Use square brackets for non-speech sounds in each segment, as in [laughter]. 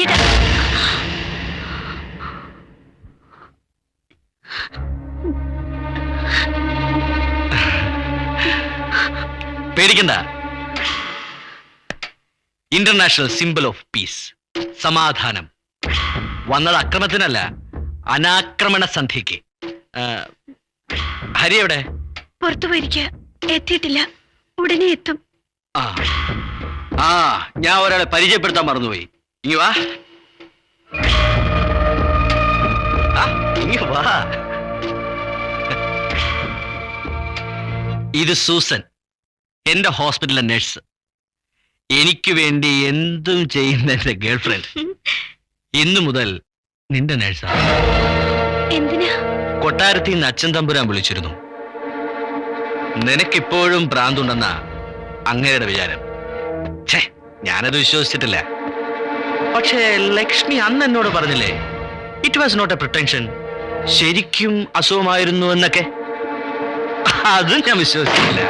ഹരിയേട്ടാ പേടിക്കണ്ട. International symbol of peace സമാധാനം. വന്നത് അക്രമത്തിനല്ല അനാക്രമണ സന്ധ്യക്ക് ആ, ഹരി എവിടെ? പുറത്തു പോയിരിക്കുക എത്തിയിട്ടില്ല. ഉടനെ എത്തും. ആ ആ ഞാൻ ഒരാളെ പരിചയപ്പെടുത്താൻ മറന്നുപോയി. ഇങ്ങി വാ. ഇങ്ങി വാ. ഇത് സൂസൻ എന്റെ ഹോസ്പിറ്റലിലെ നഴ്സ്. എനിക്ക് വേണ്ടി എന്തും ചെയ്യുന്ന എന്റെ ഗേൾഫ്രണ്ട്. ഇന്നു മുതൽ നിന്റെ നഴ്സാണ് കൊട്ടാരത്തിൽ നിന്ന് അച്ഛൻ തമ്പുരാൻ വിളിച്ചിരുന്നു. നിനക്കിപ്പോഴും ഭ്രാന്തുണ്ടെന്നാ അങ്ങയുടെ വിചാരം. ഛേ ഞാനത് വിശ്വസിച്ചിട്ടില്ല. പക്ഷേ ലക്ഷ്മി അന്ന് എന്നോട് പറഞ്ഞില്ലേ it was not a pretension ശരിക്കും അസുഖമായിരുന്നു എന്നൊക്കെ. അത് ഞാൻ വിശ്വസിച്ചില്ല.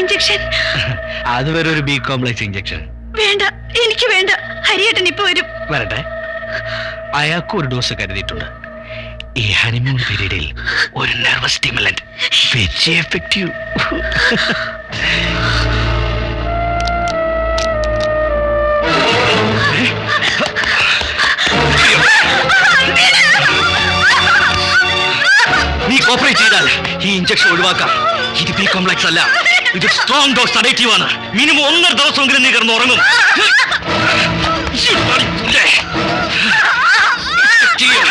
ഇഞ്ചക്ഷൻ [laughs] അത് വരെ ഒരു ബി കോംപ്ലക്സ് ഇഞ്ചക്ഷൻ വേണ്ട എനിക്ക് വേണ്ട. ഹരിയേട്ടൻ ഇപ്പൊ വരും. വരട്ടെ. അയാൾക്ക് ഒരു ഡോസ് കരുതിയിട്ടുണ്ട്. ഈ ഹണിമൂൺ പീരീഡിൽ ഒരു നെർവസ് സ്റ്റിമുലന്റ് വെച്ച് എഫക്റ്റീവ് നീ കോപ്പറേറ്റ് ചെയ്താൽ ഈ ഇഞ്ചക്ഷൻ ഒഴിവാക്കാം. ഇത് ബി കോംപ്ലക്സ് അല്ല. ഇത് സ്ട്രോങ് ഡോസ് അഡേറ്റീവ് ആണ്. മിനിമം ഒന്നര ദിവസമെങ്കിലും നീ കിടന്ന് ഉറങ്ങും ചെയ്യും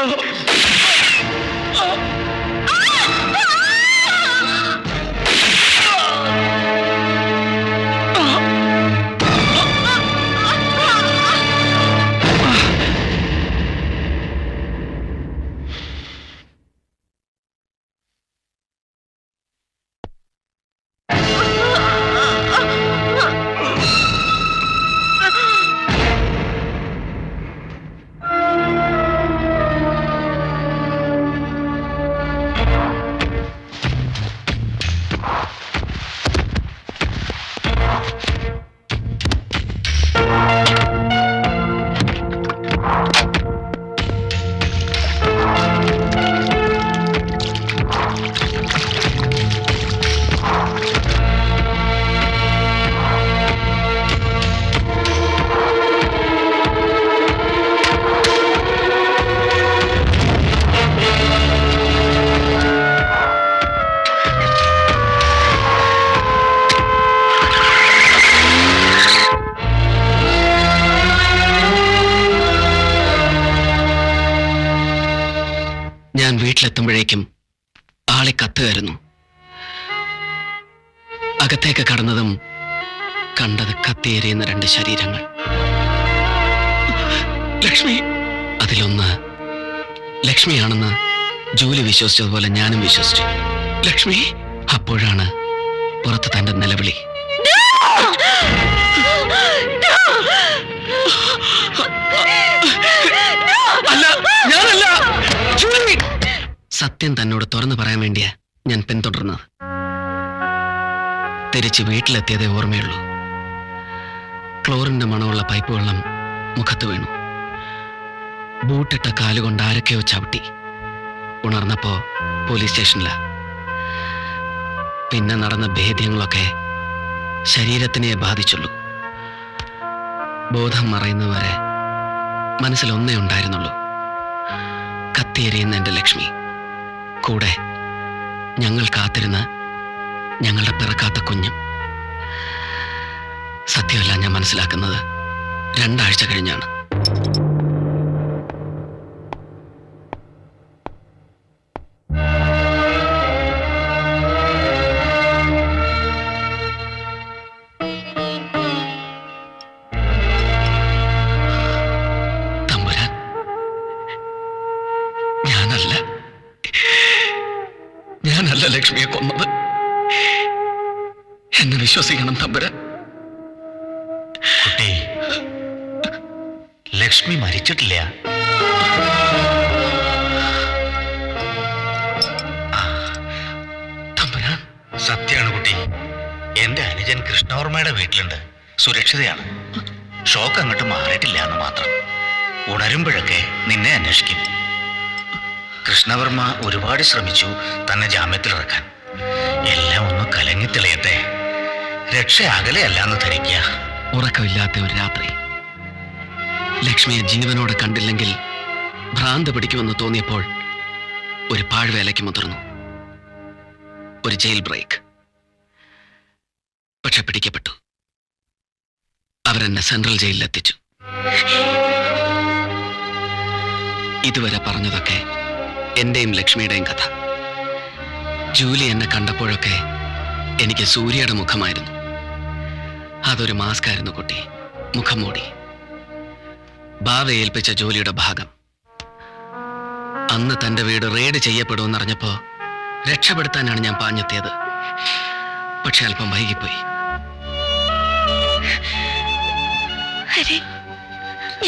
for those. വീട്ടിലെത്തുമ്പോഴേക്കും ആളെ കത്തുകയായിരുന്നു അകത്തേക്ക് കടന്നതും കണ്ടത് കത്തിയേറിയുന്ന രണ്ട് ശരീരങ്ങൾ. ലക്ഷ്മി! അതിലൊന്ന് ലക്ഷ്മിയാണെന്ന് ജോലി വിശ്വസിച്ചതുപോലെ ഞാനും വിശ്വസിച്ചു. ലക്ഷ്മി! അപ്പോഴാണ് പുറത്ത് തന്റെ നിലവിളി. സത്യം തന്നോട് തുറന്നു പറയാൻ വേണ്ടിയാ ഞാൻ പിന്തുടർന്നത്. തിരിച്ച് വീട്ടിലെത്തിയതേ ഓർമ്മയുള്ളൂ. ക്ലോറിന്റെ മണമുള്ള പൈപ്പ് വെള്ളം മുഖത്ത് വീണു. ബൂട്ടിട്ട കാലുകൊണ്ട് ആരൊക്കെയോ ചവിട്ടി. ഉണർന്നപ്പോ പോലീസ് സ്റ്റേഷനില. പിന്നെ നടന്ന ഭേദ്യങ്ങളൊക്കെ ശരീരത്തിനെ ബാധിച്ചുള്ളൂ. ബോധം മറയുന്നവരെ മനസ്സിലൊന്നേ ഉണ്ടായിരുന്നുള്ളൂ. കത്തിയെരിയുന്ന എന്റെ ലക്ഷ്മി. കൂടെ ഞങ്ങൾ കാത്തിരുന്ന ഞങ്ങളുടെ പിറക്കാത്ത കുഞ്ഞും. സത്യമല്ല ഞാൻ മനസ്സിലാക്കുന്നത് രണ്ടാഴ്ച കഴിഞ്ഞാണ്. ഞാനല്ല ലക്ഷ്മിയെ കൊന്നത്. എന്ന് വിശ്വസിക്കണം തമ്പുരാൻ. കുട്ടി ലക്ഷ്മി മരിച്ചിട്ടില്ല. തമ്പുരാൻ. സത്യാണ് കുട്ടി. എന്റെ അനുജൻ കൃഷ്ണവർമ്മയുടെ വീട്ടിലുണ്ട്. സുരക്ഷിതയാണ്. ഷോക്ക് അങ്ങോട്ട് മാറിയിട്ടില്ല എന്ന് മാത്രം. ഉണരുമ്പോഴൊക്കെ നിന്നെ അന്വേഷിക്കും. കൃഷ്ണവർമ്മ ഒരുപാട് ശ്രമിച്ചു തന്നെ ജാമ്യത്തിലിറക്കാൻ. എല്ലാം ഒന്ന് കലങ്ങി തെളിയട്ടെ. രക്ഷ അകലെയല്ല എന്ന് ധരിക്കുക. ഉറക്കമില്ലാത്ത ഒരു രാത്രി. ലക്ഷ്മിയെ ജീവനോടെ കണ്ടില്ലെങ്കിൽ ഭ്രാന്ത് പിടിക്കുമെന്ന് തോന്നിയപ്പോൾ ഒരു പാഴ്വേലയ്ക്ക് മുതിർന്നു. ഒരു ജയിൽ ബ്രേക്ക് പക്ഷെ പിടിക്കപ്പെട്ടു. അവരെന്നെ സെൻട്രൽ ജയിലിലെത്തിച്ചു ഇതുവരെ പറഞ്ഞതൊക്കെ എന്റെയും ലക്ഷ്മിയുടെയും കഥ. ജൂലി എന്നെ കണ്ടപ്പോഴൊക്കെ എനിക്ക് സൂര്യയുടെ മുഖമായിരുന്നു. അതൊരു മാസ്കായിരുന്നു കുട്ടി. മുഖം മൂടി. ബാവ ഏൽപ്പിച്ച ജോലിയുടെ ഭാഗം. അന്ന് തന്റെ വീട് റെയ്ഡ് ചെയ്യപ്പെടുമെന്നറിഞ്ഞപ്പോ രക്ഷപ്പെടുത്താനാണ് ഞാൻ പാഞ്ഞെത്തിയത്. പക്ഷെ അല്പം വൈകിപ്പോയി.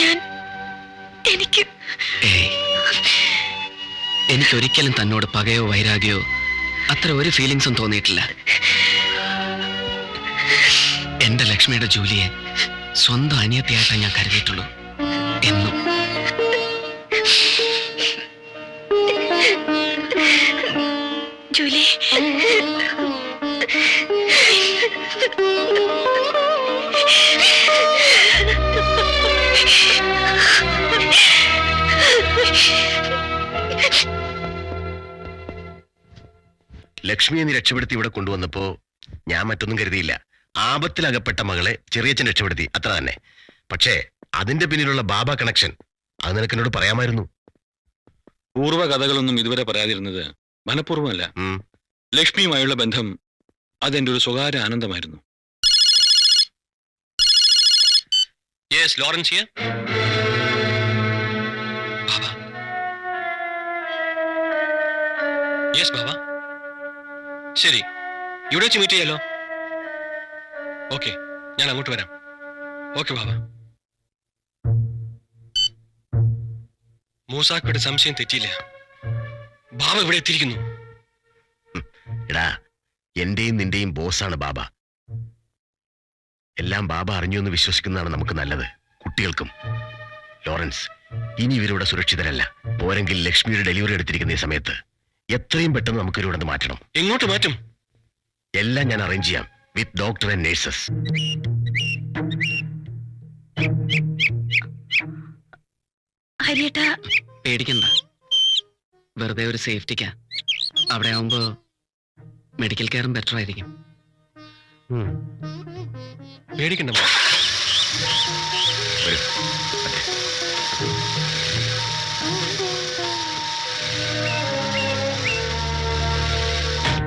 ഞാൻ എനിക്ക് ഏയ്. എനിക്കൊരിക്കലും തന്നോട് പകയോ വൈരാഗ്യോ അത്ര ഒരു ഫീലിങ്സും തോന്നിയിട്ടില്ല. എന്റെ ലക്ഷ്മിയുടെ ജൂലിയെ സ്വന്തം അനിയത്തിയായിട്ടാണ് ഞാൻ കരുതിയിട്ടുള്ളൂ. എന്നും. ജൂലി. ലക്ഷ്മിയെ നീ രക്ഷപ്പെടുത്തി ഇവിടെ കൊണ്ടുവന്നപ്പോ ഞാൻ മറ്റൊന്നും കരുതിയില്ല. ആപത്തിലകപ്പെട്ട മകളെ ചെറിയച്ഛൻ രക്ഷപ്പെടുത്തി. അത്ര തന്നെ. പക്ഷേ അതിന്റെ പിന്നിലുള്ള ബാബ കണക്ഷൻ അത് നിനക്ക് എന്നോട് പറയാമായിരുന്നു. പൂർവ കഥകളൊന്നും ഇതുവരെ പറയാതിരുന്നത് മനഃപൂർവമല്ല. ലക്ഷ്മിയുമായുള്ള ബന്ധം അതെന്റെ ഒരു സ്വകാര്യ ആനന്ദമായിരുന്നു. യെസ് ലോറൻസ് ഹിയർ ശരി. ഇവിടെ വെച്ച് മീറ്റ് ചെയ്യാലോ? ഓക്കെ ഞാൻ അങ്ങോട്ട് വരാം. ഓക്കെ ബാബ. മൂസാക്കയുടെ സംശയം തെറ്റിയില്ല. ബാബ ഇവിടെ എത്തിയിരിക്കുന്നു. എടാ എന്റെയും നിന്റെയും ബോസാണ് ബാബ. എല്ലാം ബാബ അറിഞ്ഞു എന്ന് വിശ്വസിക്കുന്നതാണ് നമുക്ക് നല്ലത് കുട്ടികൾക്കും. ലോറൻസ് ഇനി ഇവരിവിടെ സുരക്ഷിതരല്ല. പോരെങ്കിൽ ലക്ഷ്മിയുടെ ഡെലിവറി എടുത്തിരിക്കുന്ന ഈ സമയത്ത്. എത്രയും പെട്ടെന്ന് നമുക്ക് ഇവിടെ നിന്ന് മാറ്റണം. എങ്ങോട്ട് മാറ്റും? എല്ലാം ഞാൻ അറേഞ്ച് ചെയ്യാം വിത്ത് ഡോക്ടർ ആൻഡ് നേഴ്സസ് ഹരിയേട്ടാ. പേടിക്കണ്ട. വെറുതെ ഒരു സേഫ്റ്റിക്കാ. അവിടെ ആവുമ്പോ മെഡിക്കൽ കെയറും ബെറ്റർ ആയിരിക്കും. പേടിക്കണ്ട വരൂ.